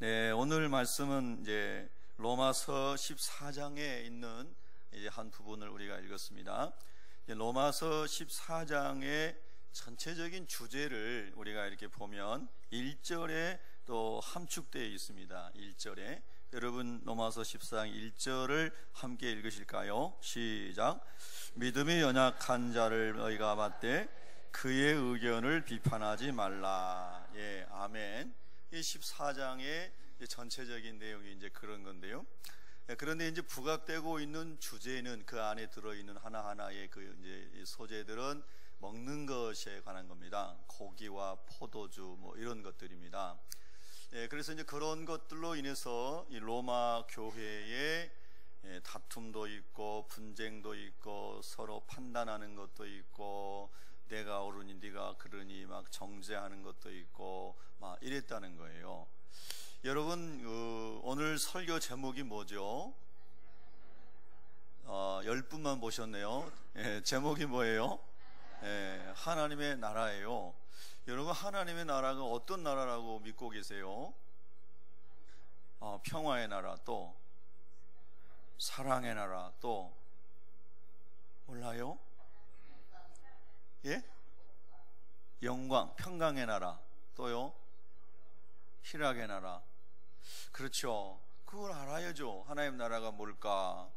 네, 오늘 말씀은 이제 로마서 14장에 있는 이제 한 부분을 우리가 읽었습니다. 로마서 14장의 전체적인 주제를 우리가 이렇게 보면 1절에 또 함축되어 있습니다. 1절에 여러분 로마서 14장 1절을 함께 읽으실까요? 시작. 믿음이 연약한 자를 너희가 봤되 그의 의견을 비판하지 말라. 예, 아멘. 이 14장의 전체적인 내용이 이제 그런 건데요. 예, 그런데 이제 부각되고 있는 주제는 그 안에 들어있는 하나하나의 그 이제 소재들은 먹는 것에 관한 겁니다. 고기와 포도주 뭐 이런 것들입니다. 예, 그래서 이제 그런 것들로 인해서 이 로마 교회에 예, 다툼도 있고 분쟁도 있고 서로 판단하는 것도 있고 내가 네가 그러니 막 정죄하는 것도 있고 막 이랬다는 거예요. 여러분 어, 오늘 설교 제목이 뭐죠? 어, 열 분만 보셨네요. 예, 제목이 뭐예요? 예, 하나님의 나라예요. 여러분 하나님의 나라가 어떤 나라라고 믿고 계세요? 어, 평화의 나라 또 사랑의 나라 또 몰라요? 예? 영광 평강의 나라. 또요? 희락의 나라. 그렇죠. 그걸 알아야죠. 하나님 나라가 뭘까?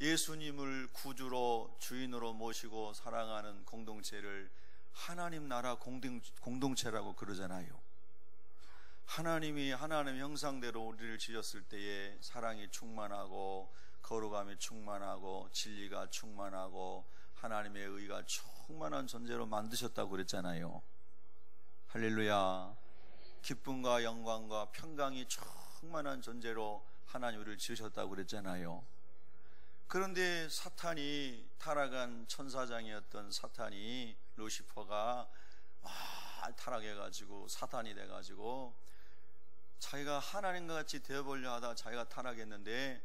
예수님을 구주로 주인으로 모시고 사랑하는 공동체를 하나님 나라 공동, 공동체라고 그러잖아요. 하나님이 하나님 형상대로 우리를 지었을 때에 사랑이 충만하고 거룩함이 충만하고 진리가 충만하고 하나님의 의가 충만한 존재로 만드셨다고 그랬잖아요. 할렐루야. 기쁨과 영광과 평강이 충만한 존재로 하나님 우리를 지으셨다고 그랬잖아요. 그런데 사탄이 타락한 천사장이었던 사탄이 루시퍼가 아, 타락해가지고 사탄이 돼가지고 자기가 하나님과 같이 되어보려 하다 자기가 타락했는데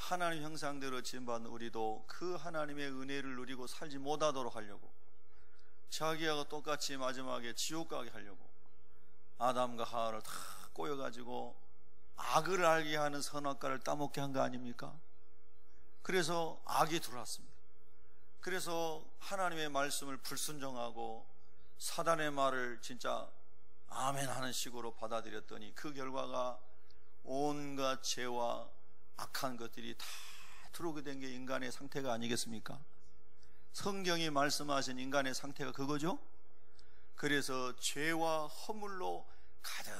하나님 형상대로 지음받은 우리도 그 하나님의 은혜를 누리고 살지 못하도록 하려고 자기하고 똑같이 마지막에 지옥 가게 하려고 아담과 하와를 다 꼬여가지고 악을 알게 하는 선악과를 따먹게 한 거 아닙니까? 그래서 악이 들어왔습니다. 그래서 하나님의 말씀을 불순종하고 사단의 말을 진짜 아멘 하는 식으로 받아들였더니 그 결과가 온갖 죄와 악한 것들이 다 들어오게 된 게 인간의 상태가 아니겠습니까? 성경이 말씀하신 인간의 상태가 그거죠? 그래서 죄와 허물로 가득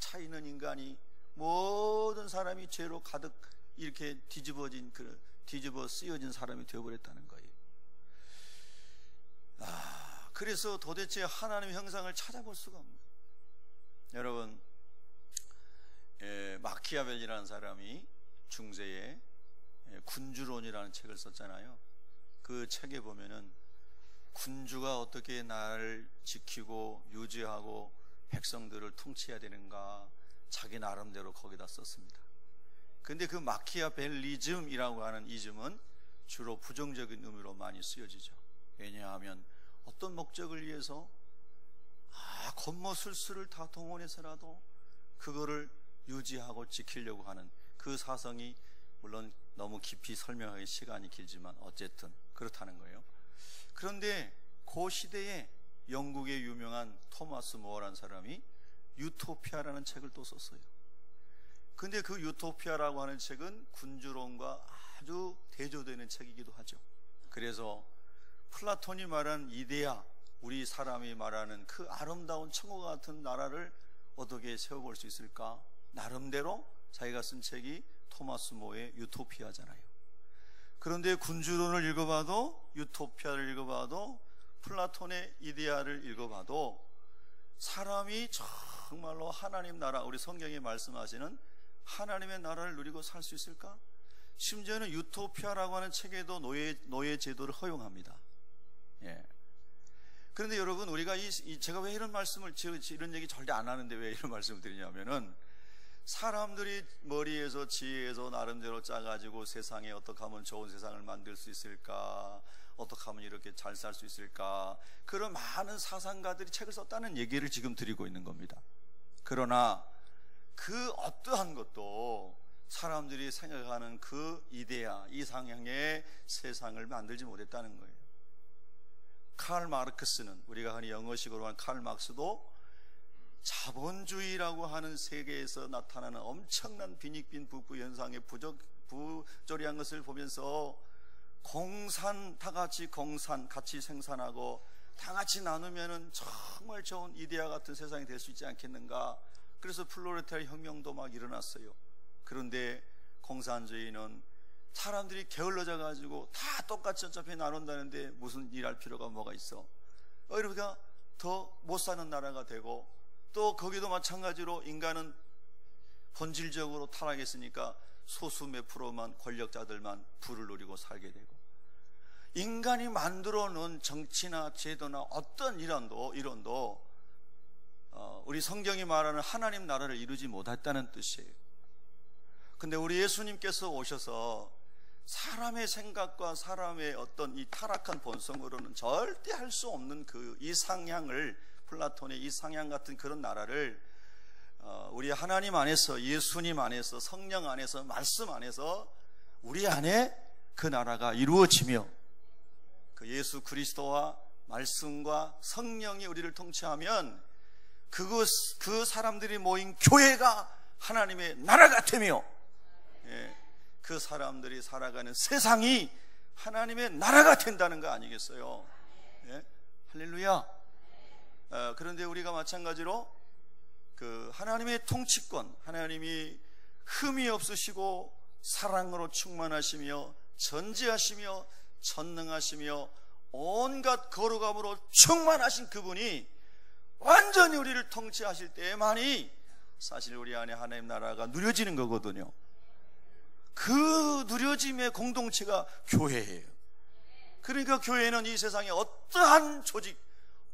차 있는 인간이 모든 사람이 죄로 가득 이렇게 뒤집어진 그 뒤집어 쓰여진 사람이 되어버렸다는 거예요. 아, 그래서 도대체 하나님의 형상을 찾아볼 수가 없는. 여러분, 예, 마키아벨이라는 사람이 중세에 예, 군주론이라는 책을 썼잖아요. 그 책에 보면은 군주가 어떻게 나를 지키고 유지하고 백성들을 통치해야 되는가 자기 나름대로 거기다 썼습니다. 근데 그 마키아벨리즘이라고 하는 이즘은 주로 부정적인 의미로 많이 쓰여지죠. 왜냐하면 어떤 목적을 위해서 아, 겉모술수를 다 동원해서라도 그거를 유지하고 지키려고 하는 그 사성이 물론 너무 깊이 설명하기 시간이 길지만 어쨌든 그렇다는 거예요. 그런데 그 시대에 영국의 유명한 토마스 모어라는 사람이 유토피아라는 책을 또 썼어요. 근데 그 유토피아라고 하는 책은 군주론과 아주 대조되는 책이기도 하죠. 그래서 플라톤이 말한 이데아, 우리 사람이 말하는 그 아름다운 천국 같은 나라를 어떻게 세워볼 수 있을까? 나름대로 자기가 쓴 책이 토마스 모의 유토피아잖아요. 그런데 군주론을 읽어봐도 유토피아를 읽어봐도 플라톤의 이데아를 읽어봐도 사람이 정말로 하나님 나라 우리 성경에 말씀하시는 하나님의 나라를 누리고 살 수 있을까? 심지어는 유토피아라고 하는 책에도 노예, 노예 제도를 허용합니다. 예. 그런데 여러분, 우리가 이, 이, 제가 왜 이런 말씀을, 이런 얘기 절대 안 하는데 왜 이런 말씀을 드리냐면은 사람들이 머리에서 지혜에서 나름대로 짜가지고 세상에 어떻게 하면 좋은 세상을 만들 수 있을까? 어떻게 하면 이렇게 잘 살 수 있을까? 그런 많은 사상가들이 책을 썼다는 얘기를 지금 드리고 있는 겁니다. 그러나 그 어떠한 것도 사람들이 생각하는 그 이데아, 이상향의 세상을 만들지 못했다는 거예요. 칼 마르크스는 우리가 흔히 영어식으로 하는 칼 막스도 자본주의라고 하는 세계에서 나타나는 엄청난 빈익빈 부부 현상의 부적, 부조리한 것을 보면서 공산 다 같이 공산 같이 생산하고 다 같이 나누면은 정말 좋은 이데아 같은 세상이 될 수 있지 않겠는가? 그래서 플로레타리 혁명도 막 일어났어요. 그런데 공산주의는 사람들이 게을러져 가지고 다 똑같이 어차피 나눈다는데 무슨 일할 필요가 뭐가 있어? 우리가 더 못 사는 나라가 되고 또 거기도 마찬가지로 인간은 본질적으로 타락했으니까 소수 몇 프로만 권력자들만 부를 누리고 살게 되고 인간이 만들어 놓은 정치나 제도나 어떤 이론도 이론도 어, 우리 성경이 말하는 하나님 나라를 이루지 못했다는 뜻이에요. 근데 우리 예수님께서 오셔서 사람의 생각과 사람의 어떤 이 타락한 본성으로는 절대 할 수 없는 그 이상향을 플라톤의 이 상향 같은 그런 나라를 어, 우리 하나님 안에서 예수님 안에서 성령 안에서 말씀 안에서 우리 안에 그 나라가 이루어지며 그 예수 그리스도와 말씀과 성령이 우리를 통치하면 그것 그 사람들이 모인 교회가 하나님의 나라가 되며 예, 그 사람들이 살아가는 세상이 하나님의 나라가 된다는 거 아니겠어요? 예? 할렐루야. 어, 그런데 우리가 마찬가지로 그 하나님의 통치권, 하나님이 흠이 없으시고 사랑으로 충만하시며 전지하시며 전능하시며 온갖 거룩함으로 충만하신 그분이 완전히 우리를 통치하실 때만이 사실 우리 안에 하나님 나라가 누려지는 거거든요. 그 누려짐의 공동체가 교회예요. 그러니까 교회는 이 세상의 어떠한 조직,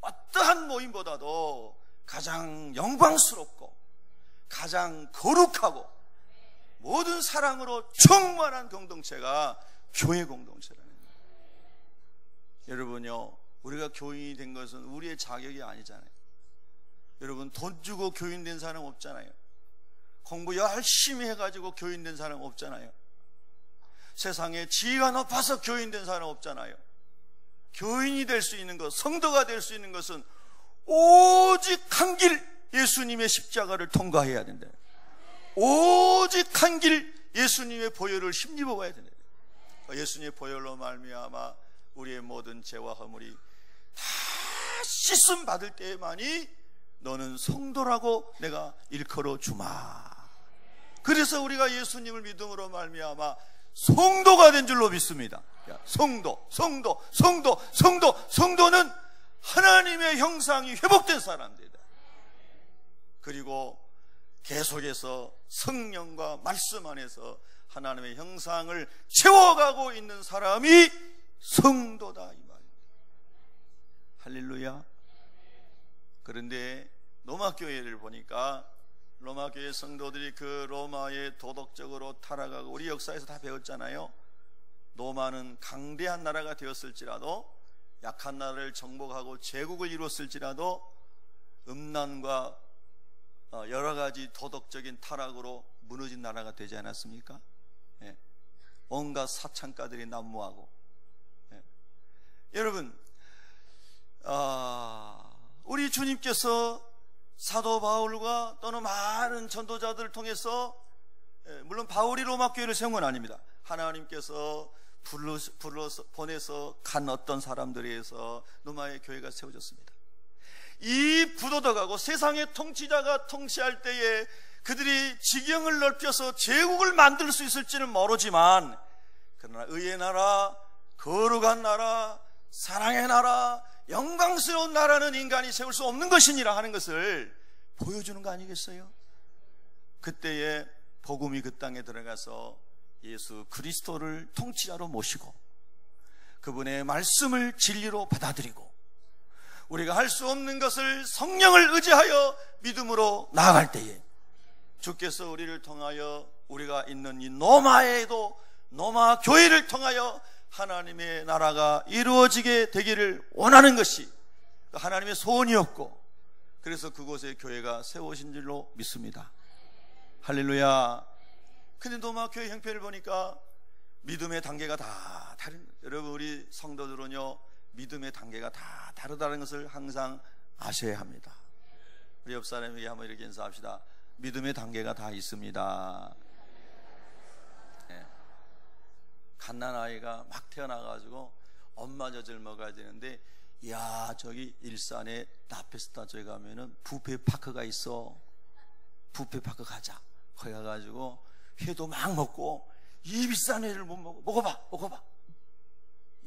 어떠한 모임보다도 가장 영광스럽고 가장 거룩하고 모든 사랑으로 충만한 공동체가 교회 공동체라는 거예요. 여러분요, 우리가 교인이 된 것은 우리의 자격이 아니잖아요. 여러분, 돈 주고 교인 된 사람 없잖아요. 공부 열심히 해가지고 교인 된 사람 없잖아요. 세상에 지위가 높아서 교인 된 사람 없잖아요. 교인이 될 수 있는 것, 성도가 될 수 있는 것은 오직 한 길 예수님의 십자가를 통과해야 된다. 오직 한 길 예수님의 보혈을 힘입어 봐야 된다. 예수님의 보혈로 말미암아 우리의 모든 죄와 허물이 다 씻음 받을 때만이 너는 성도라고 내가 일컬어 주마. 그래서 우리가 예수님을 믿음으로 말미암아 성도가 된 줄로 믿습니다. 성도, 성도, 성도, 성도, 성도는 하나님의 형상이 회복된 사람들이다. 그리고 계속해서 성령과 말씀 안에서 하나님의 형상을 채워가고 있는 사람이 성도다 이 말입니다. 할렐루야. 그런데 로마 교회를 보니까 로마 교회 성도들이 그 로마의 도덕적으로 타락하고 우리 역사에서 다 배웠잖아요. 로마는 강대한 나라가 되었을지라도 약한 나라를 정복하고 제국을 이뤘을지라도 음란과 어, 여러 가지 도덕적인 타락으로 무너진 나라가 되지 않았습니까? 예. 온갖 사창가들이 난무하고 예. 여러분 아, 우리 주님께서 사도 바울과 또는 많은 전도자들을 통해서 예, 물론 바울이 로마 교회를 세운 건 아닙니다. 하나님께서 불러, 불러서 보내서 간 어떤 사람들에 의해서 로마의 교회가 세워졌습니다. 이 부도덕하고 세상의 통치자가 통치할 때에 그들이 지경을 넓혀서 제국을 만들 수 있을지는 모르지만 그러나 의의 나라, 거룩한 나라, 사랑의 나라, 영광스러운 나라는 인간이 세울 수 없는 것이니라 하는 것을 보여주는 거 아니겠어요? 그때에 복음이 그 땅에 들어가서 예수 그리스도를 통치자로 모시고 그분의 말씀을 진리로 받아들이고 우리가 할 수 없는 것을 성령을 의지하여 믿음으로 나아갈 때에 주께서 우리를 통하여 우리가 있는 이 노마에도 노마 교회를 통하여 하나님의 나라가 이루어지게 되기를 원하는 것이 하나님의 소원이었고 그래서 그곳에 교회가 세워진 줄로 믿습니다. 할렐루야. 근데 노마교회 형편을 보니까 믿음의 단계가 다 다른 여러분 우리 성도들은요 믿음의 단계가 다 다르다는 것을 항상 아셔야 합니다. 우리 옆 사람에게 한번 이렇게 인사합시다. 믿음의 단계가 다 있습니다. 네. 갓난 아이가 막 태어나가지고 엄마 젖을 먹어야 되는데 야 저기 일산에 나페스타 저기 가면은 부페 파크가 있어 부페 파크 가자 거기 가가지고 회도 막 먹고 이 비싼 회를 못 먹어. 먹어봐 먹어봐.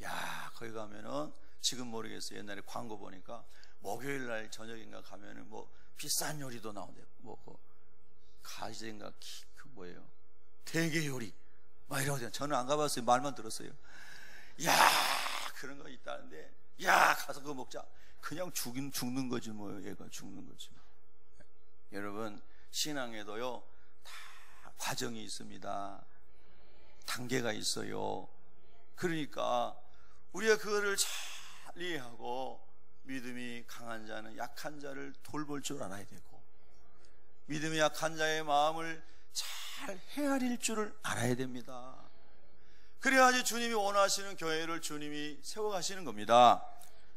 야 거기 가면은 지금 모르겠어요. 옛날에 광고 보니까 목요일 날 저녁인가 가면은 뭐 비싼 요리도 나온대요 뭐그 가지인가 그 뭐예요? 대게 요리. 막 이러고 저는 안 가봤어요. 말만 들었어요. 야 그런 거 있다는데 야 가서 그거 먹자. 그냥 죽인 죽는 거지 뭐 얘가 죽는 거지 뭐. 여러분 신앙에도요 다 과정이 있습니다 단계가 있어요 그러니까 우리가 그거를 잘 이해하고 믿음이 강한 자는 약한 자를 돌볼 줄 알아야 되고 믿음이 약한 자의 마음을 잘 헤아릴 줄을 알아야 됩니다. 그래야지 주님이 원하시는 교회를 주님이 세워가시는 겁니다.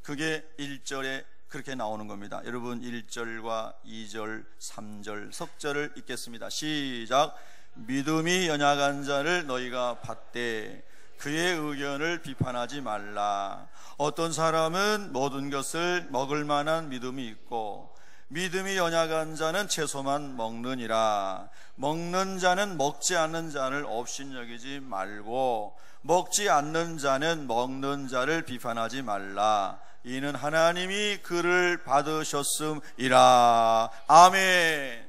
그게 1절에 그렇게 나오는 겁니다. 여러분 1절과 2절, 3절, 석절을 읽겠습니다. 시작. 믿음이 연약한 자를 너희가 받되 그의 의견을 비판하지 말라. 어떤 사람은 모든 것을 먹을 만한 믿음이 있고 믿음이 연약한 자는 채소만 먹느니라. 먹는 자는 먹지 않는 자를 업신여기지 말고 먹지 않는 자는 먹는 자를 비판하지 말라. 이는 하나님이 그를 받으셨음이라. 아멘.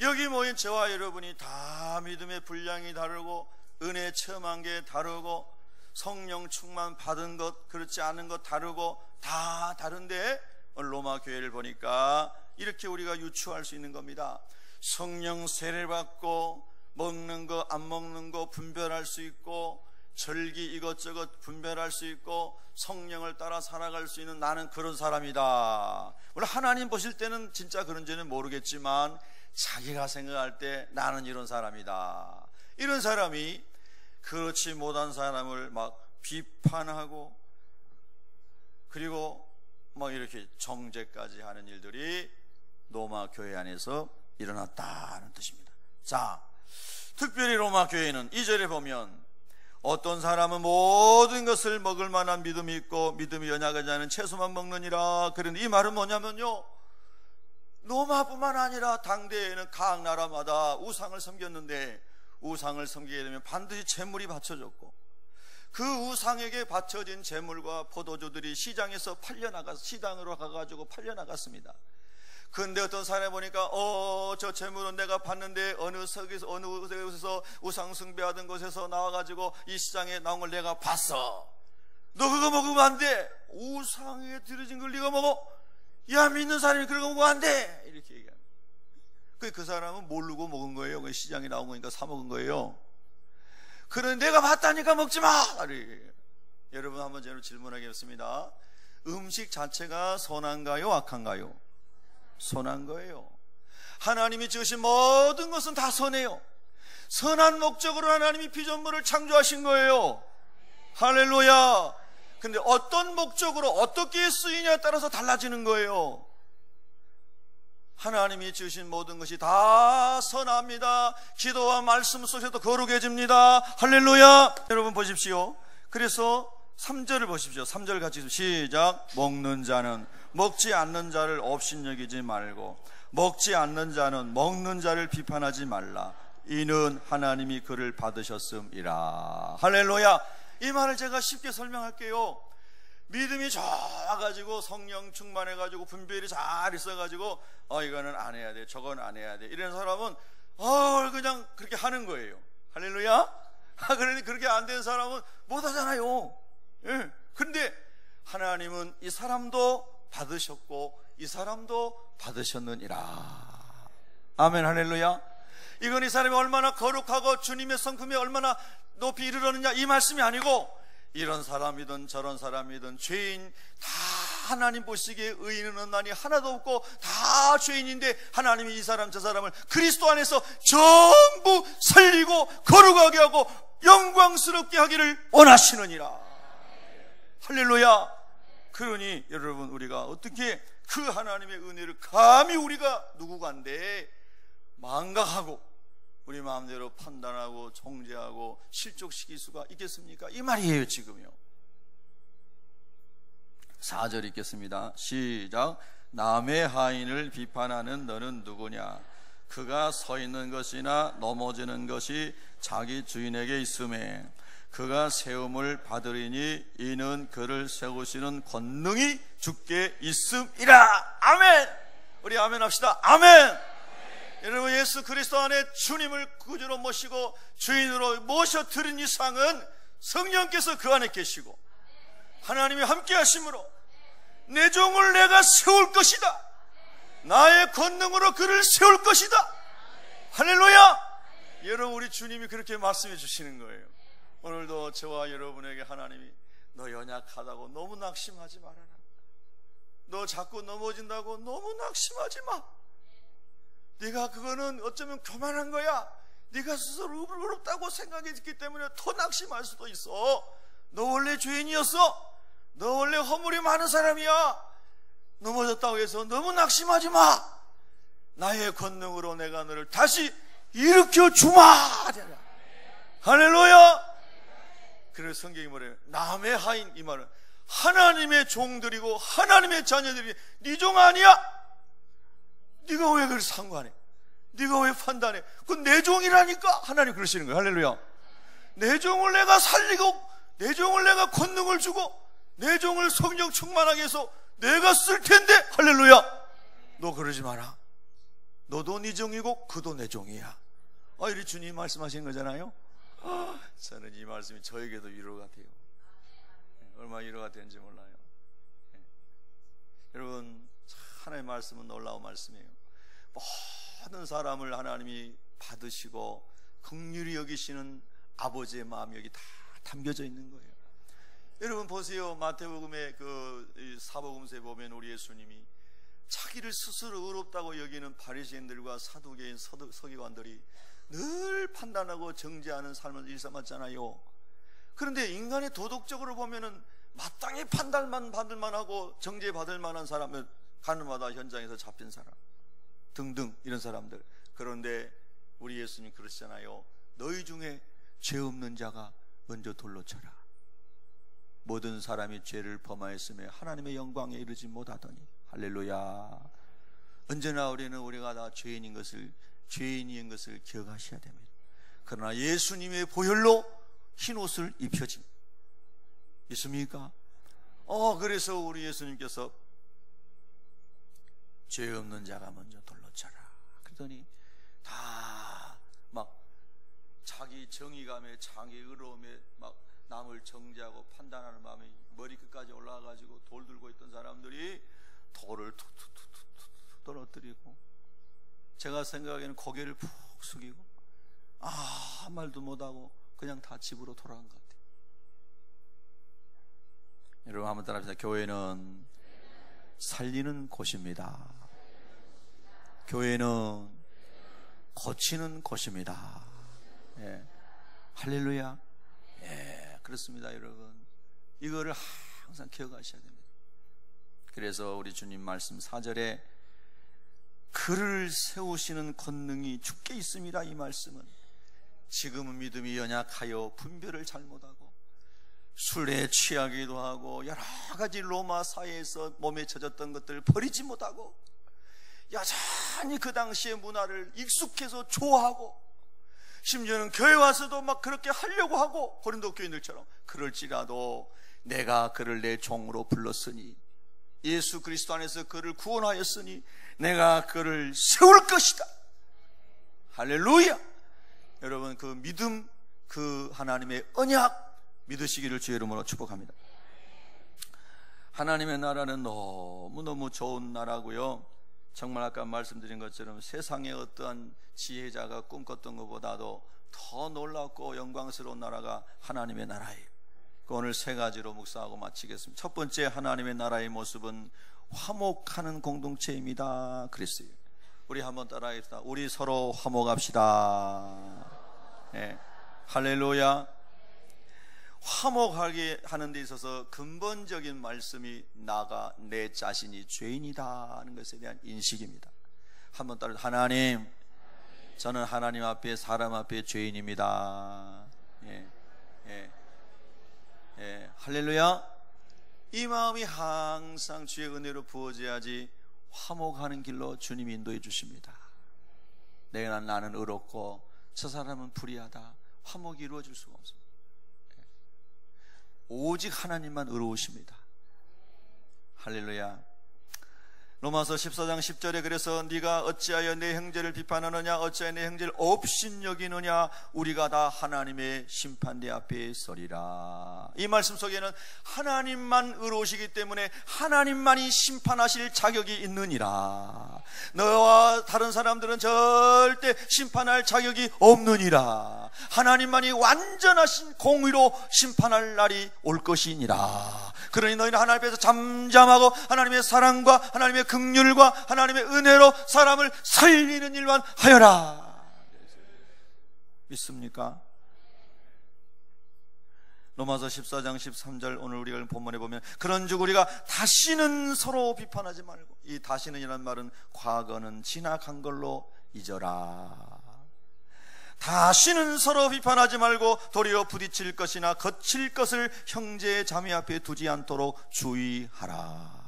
여기 모인 저와 여러분이 다 믿음의 분량이 다르고 은혜 체험한 게 다르고 성령 충만 받은 것 그렇지 않은 것 다르고 다 다른데 로마 교회를 보니까 이렇게 우리가 유추할 수 있는 겁니다. 성령 세례 받고 먹는 거 안 먹는 거 분별할 수 있고 절기 이것저것 분별할 수 있고 성령을 따라 살아갈 수 있는 나는 그런 사람이다. 물론 하나님 보실 때는 진짜 그런지는 모르겠지만 자기가 생각할 때 나는 이런 사람이다. 이런 사람이 그렇지 못한 사람을 막 비판하고 그리고 막 이렇게 정죄까지 하는 일들이 로마 교회 안에서 일어났다는 뜻입니다. 자, 특별히 로마 교회는 이절에 보면 어떤 사람은 모든 것을 먹을 만한 믿음이 있고 믿음이 연약하지 않은 채소만 먹느니라. 그런데 이 말은 뭐냐면요. 로마뿐만 아니라 당대에는 각 나라마다 우상을 섬겼는데 우상을 섬기게 되면 반드시 재물이 바쳐졌고 그 우상에게 바쳐진 재물과 포도주들이 시장에서 팔려나가 시장으로 가가지고 팔려나갔습니다. 근데 어떤 사람이 보니까 어 저 재물은 내가 봤는데 어느 석에서 어느 곳에서 우상 숭배하던 곳에서 나와가지고 이 시장에 나온 걸 내가 봤어. 너 그거 먹으면 안 돼. 우상에 들어진 걸 네가 먹어. 야 믿는 사람이 그런 거 먹으면 안 돼. 이렇게 얘기합니다. 그, 그 사람은 모르고 먹은 거예요. 그 시장에 나온 거니까 사 먹은 거예요. 그런데 내가 봤다니까 먹지 마! 여러분 한번 제가 질문하겠습니다. 음식 자체가 선한가요? 악한가요? 선한 거예요. 하나님이 지으신 모든 것은 다 선해요. 선한 목적으로 하나님이 피조물을 창조하신 거예요. 할렐루야. 근데 어떤 목적으로 어떻게 쓰이냐에 따라서 달라지는 거예요. 하나님이 지으신 모든 것이 다 선합니다. 기도와 말씀 속에도 거룩해집니다. 할렐루야. 여러분 보십시오. 그래서 3절을 보십시오. 3절 같이 시작. 먹는 자는 먹지 않는 자를 업신여기지 말고 먹지 않는 자는 먹는 자를 비판하지 말라. 이는 하나님이 그를 받으셨음이라. 할렐루야. 이 말을 제가 쉽게 설명할게요. 믿음이 좋아가지고 성령 충만해가지고 분별이 잘 있어가지고 어 이거는 안 해야 돼 저건 안 해야 돼. 이런 사람은 어 그냥 그렇게 하는 거예요. 할렐루야? 아, 그러니 그렇게 안 된 사람은 못 하잖아요. 예. 근데 하나님은 이 사람도 받으셨고 이 사람도 받으셨느니라. 아멘 할렐루야. 이건 이 사람이 얼마나 거룩하고 주님의 성품이 얼마나 높이 이르렀느냐 이 말씀이 아니고 이런 사람이든 저런 사람이든 죄인 다 하나님 보시기에 의인은 없나니 하나도 없고 다 죄인인데 하나님이 이 사람 저 사람을 그리스도 안에서 전부 살리고 거룩하게 하고 영광스럽게 하기를 원하시느니라. 할렐루야. 그러니 여러분 우리가 어떻게 그 하나님의 은혜를 감히 우리가 누구간데 망각하고 우리 마음대로 판단하고 정죄하고 실족시킬 수가 있겠습니까? 이 말이에요 지금요. 4절 읽겠습니다. 시작. 남의 하인을 비판하는 너는 누구냐? 그가 서 있는 것이나 넘어지는 것이 자기 주인에게 있음에 그가 세움을 받으리니 이는 그를 세우시는 권능이 죽게 있음이라. 아멘! 우리 아멘 합시다. 아멘 여러분 예수 그리스도 안에 주님을 구주로 모시고 주인으로 모셔 드린 이상은 성령께서 그 안에 계시고 하나님이 함께 하심으로 내 종을 내가 세울 것이다 나의 권능으로 그를 세울 것이다 할렐루야 여러분 우리 주님이 그렇게 말씀해 주시는 거예요 오늘도 저와 여러분에게 하나님이 너 연약하다고 너무 낙심하지 말아라. 너 자꾸 넘어진다고 너무 낙심하지 마. 네가 그거는 어쩌면 교만한 거야. 네가 스스로 의롭다고 생각했기 때문에 더 낙심할 수도 있어. 너 원래 죄인이었어. 너 원래 허물이 많은 사람이야. 넘어졌다고 해서 너무 낙심하지 마. 나의 권능으로 내가 너를 다시 일으켜 주마. 할렐루야. 그래서 성경이 뭐래요? 남의 하인 이 말은 하나님의 종들이고 하나님의 자녀들이 네 종 아니야? 네가 왜 그걸 상관해? 네가 왜 판단해? 그건 내 종이라니까 하나님 그러시는 거예요. 할렐루야. 내 종을 내가 살리고 내 종을 내가 권능을 주고 내 종을 성령 충만하게 해서 내가 쓸 텐데 할렐루야. 너 그러지 마라. 너도 네 종이고 그도 내 종이야. 아, 이리 주님 말씀하신 거잖아요. 저는 이 말씀이 저에게도 위로가 돼요. 얼마 위로가 되는지 몰라요. 예. 여러분, 하나님의 말씀은 놀라운 말씀이에요. 모든 사람을 하나님이 받으시고 극률이 여기시는 아버지의 마음이 여기 다 담겨져 있는 거예요. 여러분 보세요. 마태복음의 그 사복음서에 보면 우리 예수님이 자기를 스스로 의롭다고 여기는 바리새인들과 사두개인 서기관들이 늘 판단하고 정죄하는 삶을 일삼았잖아요. 그런데 인간의 도덕적으로 보면은 마땅히 판단만 받을 만하고 정죄 받을 만한 사람은 가는마다 현장에서 잡힌 사람 등등 이런 사람들. 그런데 우리 예수님 그러시잖아요. 너희 중에 죄 없는 자가 먼저 돌로 쳐라. 모든 사람이 죄를 범하였음에 하나님의 영광에 이르지 못하더니 할렐루야. 언제나 우리는 우리가 다 죄인인 것을 죄인인 것을 기억하셔야 됩니다. 그러나 예수님의 보혈로 흰 옷을 입혀진 있습니까? 어 그래서 우리 예수님께서 죄 없는 자가 먼저 돌 그러더니 다 막 자기 정의감에 자기 의로움에 막 남을 정죄하고 판단하는 마음이 머리끝까지 올라가가지고 돌 들고 있던 사람들이 돌을 툭툭툭툭 떨어뜨리고 제가 생각하기에는 고개를 푹 숙이고 아 말도 못하고 그냥 다 집으로 돌아간 것 같아요. 여러분 한번 따라합시다. 교회는 살리는 곳입니다. 교회는 고치는 곳입니다. 예. 할렐루야. 예, 그렇습니다, 여러분. 이거를 항상 기억하셔야 됩니다. 그래서 우리 주님 말씀 4절에 그를 세우시는 권능이 죽게 있습니다. 이 말씀은 지금은 믿음이 연약하여 분별을 잘못하고 술에 취하기도 하고 여러 가지 로마 사회에서 몸에 젖었던 것들을 버리지 못하고 여전히 그 당시의 문화를 익숙해서 좋아하고 심지어는 교회 와서도 막 그렇게 하려고 하고 고린도 교인들처럼 그럴지라도 내가 그를 내 종으로 불렀으니 예수 그리스도 안에서 그를 구원하였으니 내가 그를 세울 것이다. 할렐루야! 여러분 그 믿음 그 하나님의 언약 믿으시기를 주의 이름으로 축복합니다. 하나님의 나라는 너무너무 좋은 나라고요. 정말 아까 말씀드린 것처럼 세상의 어떠한 지혜자가 꿈꿨던 것보다도 더 놀랍고 영광스러운 나라가 하나님의 나라예요. 그 오늘 세 가지로 묵상하고 마치겠습니다. 첫 번째 하나님의 나라의 모습은 화목하는 공동체입니다. 그랬어요. 우리 한번 따라하겠습니다. 우리 서로 화목합시다. 네. 할렐루야. 화목하게 하는 데 있어서 근본적인 말씀이 나가 내 자신이 죄인이다 하는 것에 대한 인식입니다. 한번 따라 하나님 저는 하나님 앞에 사람 앞에 죄인입니다. 예. 예. 예. 할렐루야. 이 마음이 항상 주의 은혜로 부어져야지 화목하는 길로 주님이 인도해 주십니다. 내가 나는 의롭고 저 사람은 불의하다. 화목이 이루어질 수가 없습니다. 예. 오직 하나님만 의로우십니다. 할렐루야. 로마서 14장 10절에 그래서 네가 어찌하여 내 형제를 비판하느냐? 어찌하여 내 형제를 없인 여기느냐? 우리가 다 하나님의 심판대 앞에 서리라. 이 말씀 속에는 하나님만 의로우시기 때문에 하나님만이 심판하실 자격이 있느니라. 너와 다른 사람들은 절대 심판할 자격이 없느니라. 하나님만이 완전하신 공의로 심판할 날이 올 것이니라. 그러니 너희는 하나님 앞에서 잠잠하고 하나님의 사랑과 하나님의 긍휼과 하나님의 은혜로 사람을 살리는 일만 하여라. 믿습니까? 로마서 14장 13절 오늘 우리가 본문에 보면 그런즉 우리가 다시는 서로 비판하지 말고 이 다시는이란 말은 과거는 지나간 걸로 잊어라. 다시는 서로 비판하지 말고 도리어 부딪힐 것이나 거칠 것을 형제 자매 앞에 두지 않도록 주의하라.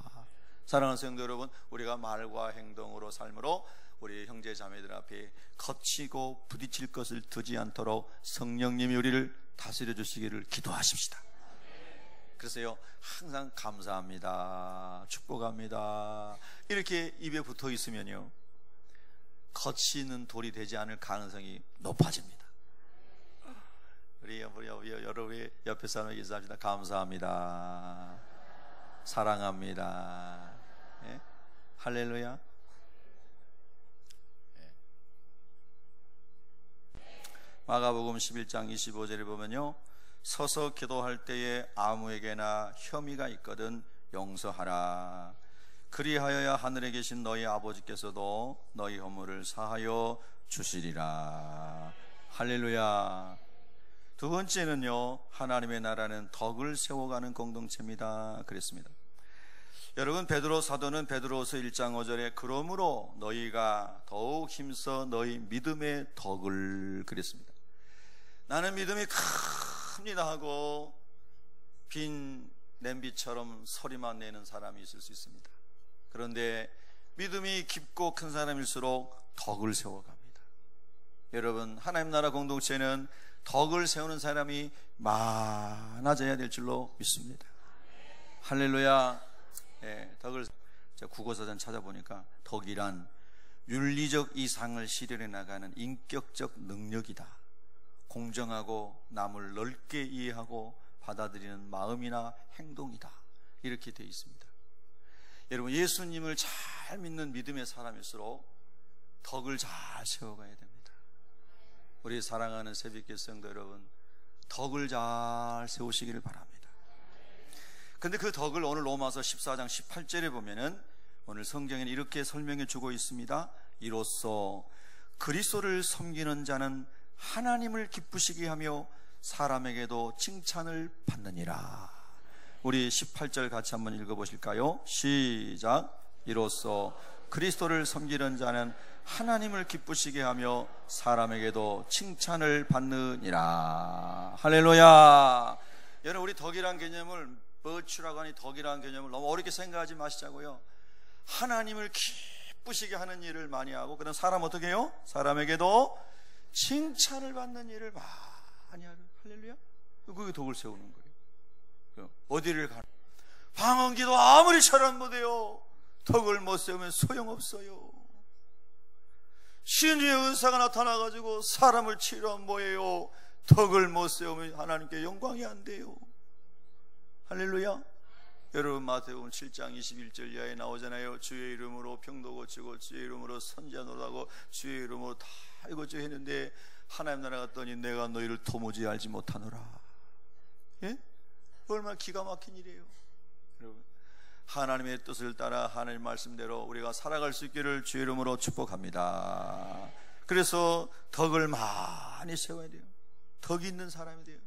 사랑하는 성도 여러분, 우리가 말과 행동으로 삶으로 우리 형제 자매들 앞에 거치고 부딪힐 것을 두지 않도록 성령님이 우리를 다스려 주시기를 기도하십시다. 그래서요, 항상 감사합니다. 축복합니다. 이렇게 입에 붙어 있으면요, 거치는 돌이 되지 않을 가능성이 높아집니다. 우리 여러분 옆에 사람에게 인사합니다. 감사합니다. 사랑합니다. 예? 할렐루야. 예. 마가복음 11장 25절에 보면요. 서서 기도할 때에 아무에게나 혐의가 있거든 용서하라. 그리하여야 하늘에 계신 너희 아버지께서도 너희 허물을 사하여 주시리라. 할렐루야. 두 번째는요, 하나님의 나라는 덕을 세워가는 공동체입니다. 그랬습니다. 여러분, 베드로 사도는 베드로서 1장 5절에 그러므로 너희가 더욱 힘써 너희 믿음의 덕을 그랬습니다. 나는 믿음이 큽니다 하고 빈 냄비처럼 소리만 내는 사람이 있을 수 있습니다. 그런데 믿음이 깊고 큰 사람일수록 덕을 세워갑니다. 여러분, 하나님 나라 공동체는 덕을 세우는 사람이 많아져야 될 줄로 믿습니다. 할렐루야. 예, 덕을 국어사전 찾아보니까 덕이란 윤리적 이상을 실현해 나가는 인격적 능력이다. 공정하고 남을 넓게 이해하고 받아들이는 마음이나 행동이다. 이렇게 되어 있습니다. 여러분 예수님을 잘 믿는 믿음의 사람일수록 덕을 잘 세워가야 됩니다. 우리 사랑하는 새벽교 성도 여러분 덕을 잘 세우시기를 바랍니다. 근데 그 덕을 오늘 로마서 14장 18절에 보면은 오늘 성경에는 이렇게 설명해 주고 있습니다. 이로써 그리스도를 섬기는 자는 하나님을 기쁘시게 하며 사람에게도 칭찬을 받느니라. 우리 18절 같이 한번 읽어 보실까요? 시작. 이로써 그리스도를 섬기는 자는 하나님을 기쁘시게 하며 사람에게도 칭찬을 받느니라. 할렐루야. 여러분, 우리 덕이란 개념을, 버추라고 하니 덕이란 개념을 너무 어렵게 생각하지 마시자고요. 하나님을 기쁘시게 하는 일을 많이 하고, 그런 사람 어떻게 해요? 사람에게도 칭찬을 받는 일을 많이 하는, 할렐루야? 그게 덕을 세우는 거예요. 어디를 가나? 방언기도 아무리 잘한 못해요. 덕을 못 세우면 소용없어요. 신주의 은사가 나타나가지고 사람을 치료한 뭐예요? 덕을 못 세우면 하나님께 영광이 안 돼요. 할렐루야. 여러분 마태복음 7장 21절 이하에 나오잖아요. 주의 이름으로 병도 고치고 주의 이름으로 선지자 노라고 주의 이름으로 다 이것저것 했는데 하나님 나라 갔더니 내가 너희를 도무지 알지 못하노라. 예? 얼마나 기가 막힌 일이에요. 여러분, 하나님의 뜻을 따라 하나님 말씀대로 우리가 살아갈 수 있기를 주의 이름으로 축복합니다. 그래서 덕을 많이 세워야 돼요. 덕이 있는 사람이 돼요.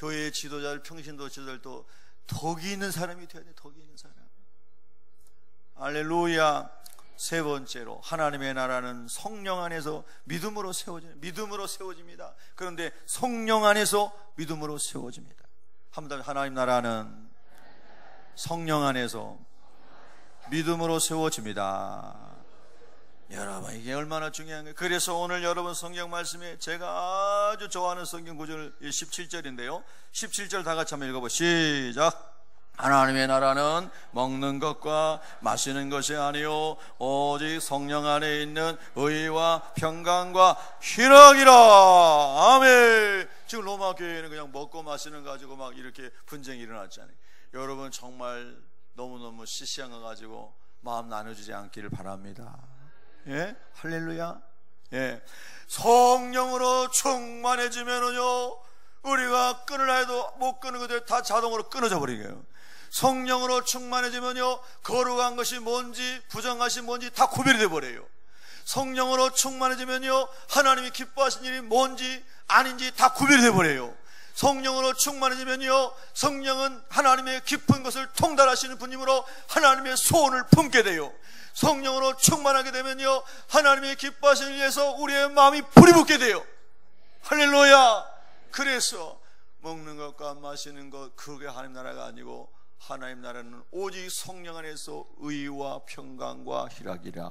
교회 지도자들, 평신도 지도자들도 덕이 있는 사람이 돼야 돼. 덕이 있는 사람. 알렐루야. 세 번째로 하나님의 나라는 성령 안에서 믿음으로 세워집니다. 믿음으로 세워집니다. 그런데 성령 안에서 믿음으로 세워집니다. 한번 하나님 나라는 성령 안에서 믿음으로 세워집니다. 여러분 이게 얼마나 중요한 거예요. 그래서 오늘 여러분 성경 말씀에 제가 아주 좋아하는 성경 구절 17절인데요. 17절 다 같이 한번 읽어보 시작. 하나님의 나라는 먹는 것과 마시는 것이 아니요 오직 성령 안에 있는 의와 평강과 희락이라 아멘 지금 로마 교회는 그냥 먹고 마시는 가지고 막 이렇게 분쟁이 일어났잖아요 여러분 정말 너무너무 시시한 거 가지고 마음 나눠주지 않기를 바랍니다 예? 할렐루야. 예. 성령으로 충만해지면은요, 우리가 끊으려 해도 못 끊는 것들 다 자동으로 끊어져 버리게요. 성령으로 충만해지면요, 거룩한 것이 뭔지, 것이 뭔지 다 구별이 돼 버려요. 성령으로 충만해지면요, 하나님이 기뻐하신 일이 뭔지, 아닌지 다 구별이 돼 버려요. 성령으로 충만해지면요, 성령은 하나님의 깊은 것을 통달하시는 분이므로 하나님의 소원을 품게 돼요. 성령으로 충만하게 되면요, 하나님의 기뻐하시는 위해서 우리의 마음이 불이 붙게 돼요. 할렐루야! 그래서 먹는 것과 마시는 것, 그게 하나님 나라가 아니고 하나님 나라는 오직 성령 안에서 의와 평강과 희락이라.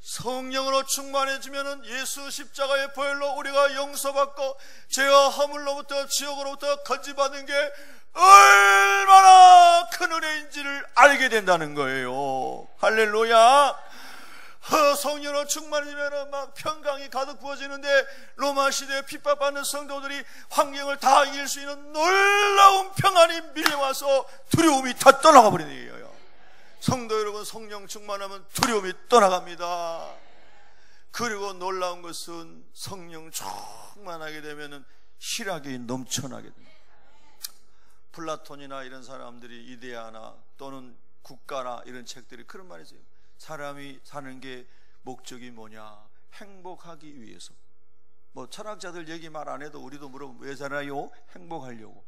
성령으로 충만해지면은 예수 십자가의 보혈로 우리가 용서받고 죄와 허물로부터 지옥으로부터 건지받는 게 얼마나 큰 은혜인지를 알게 된다는 거예요. 할렐루야. 성령으로 충만해지면 막 평강이 가득 부어지는데 로마 시대에 핍박받는 성도들이 환경을 다 이길 수 있는 놀라운 평안이 밀려와서 두려움이 다 떠나가 버리는 거예요. 성도 여러분 성령 충만하면 두려움이 떠나갑니다. 그리고 놀라운 것은 성령 충만하게 되면 희락이 넘쳐나게 됩니다. 플라톤이나 이런 사람들이 이데아나 또는 국가나 이런 책들이 그런 말이 있어요. 사람이 사는 게 목적이 뭐냐? 행복하기 위해서. 뭐 철학자들 얘기 말 안 해도 우리도 물어보면 왜 살아요? 행복하려고.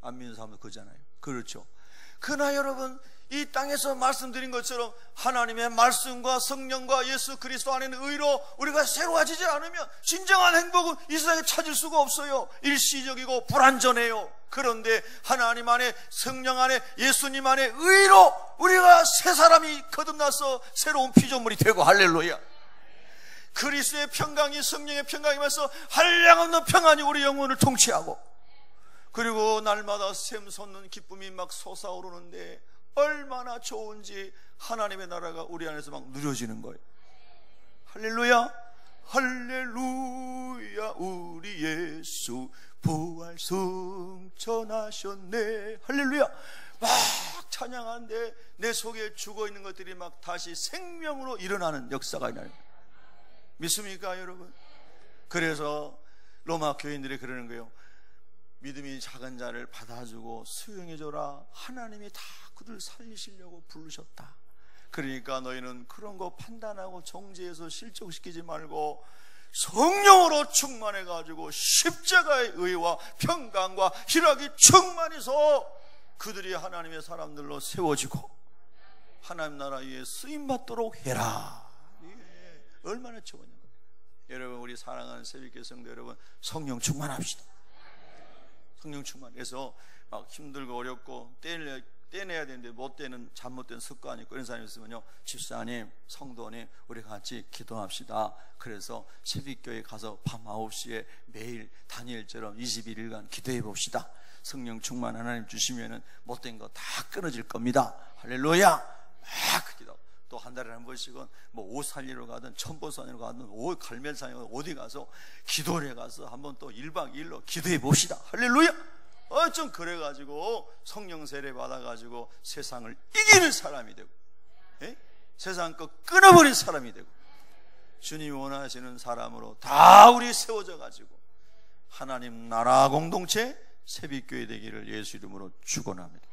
안 믿는 사람도 그잖아요. 그렇죠. 그러나 여러분 이 땅에서 말씀드린 것처럼 하나님의 말씀과 성령과 예수 그리스도 안에는 의로 우리가 새로워지지 않으면 진정한 행복은 이 세상에 찾을 수가 없어요. 일시적이고 불완전해요. 그런데 하나님 안에 성령 안에 예수님 안에 의로 우리가 새 사람이 거듭나서 새로운 피조물이 되고 할렐루야. 그리스도의 평강이 성령의 평강이 면서 한량없는 평안이 우리 영혼을 통치하고 그리고 날마다 샘 솟는 기쁨이 막 솟아오르는데 얼마나 좋은지 하나님의 나라가 우리 안에서 막 누려지는 거예요. 할렐루야, 할렐루야, 우리 예수 부활 승천하셨네. 할렐루야. 막 찬양하는데 내 속에 죽어 있는 것들이 막 다시 생명으로 일어나는 역사가 있나요? 믿습니까, 여러분? 그래서 로마 교인들이 그러는 거예요. 믿음이 작은 자를 받아주고 수용해줘라. 하나님이 다 그들 살리시려고 부르셨다. 그러니까 너희는 그런 거 판단하고 정죄해서 실족시키지 말고 성령으로 충만해가지고 십자가의 의와 평강과 희락이 충만해서 그들이 하나님의 사람들로 세워지고 하나님 나라 위에 쓰임받도록 해라. 예, 얼마나 좋으냐. 여러분, 우리 사랑하는 새벽 교 성도 여러분, 성령 충만합시다. 성령 충만해서 막 힘들고 어렵고 떼내, 떼내야 되는데 못 떼는 잘못된 습관이 있고 이런 사람이 있으면요. 집사님, 성도님 우리 같이 기도합시다. 그래서 새벽교회 가서 밤 9시에 매일 다니엘처럼 21일간 기도해 봅시다. 성령 충만 하나님 주시면은 못된 거 다 끊어질 겁니다. 할렐루야! 막 기도 또 한 달에 한 번씩은 뭐옷 살리러 가든 천보산으로 가든 옷 갈멜산에 어디 가서 기도를 해 가서 한번 또 1박 2일로 기도해 봅시다 할렐루야 어쩜 그래 가지고 성령 세례 받아 가지고 세상을 이기는 사람이 되고 에? 세상 거 끊어버린 사람이 되고 주님이 원하시는 사람으로 다 우리 세워져 가지고 하나님 나라 공동체 세비교회 되기를 예수 이름으로 축원합니다.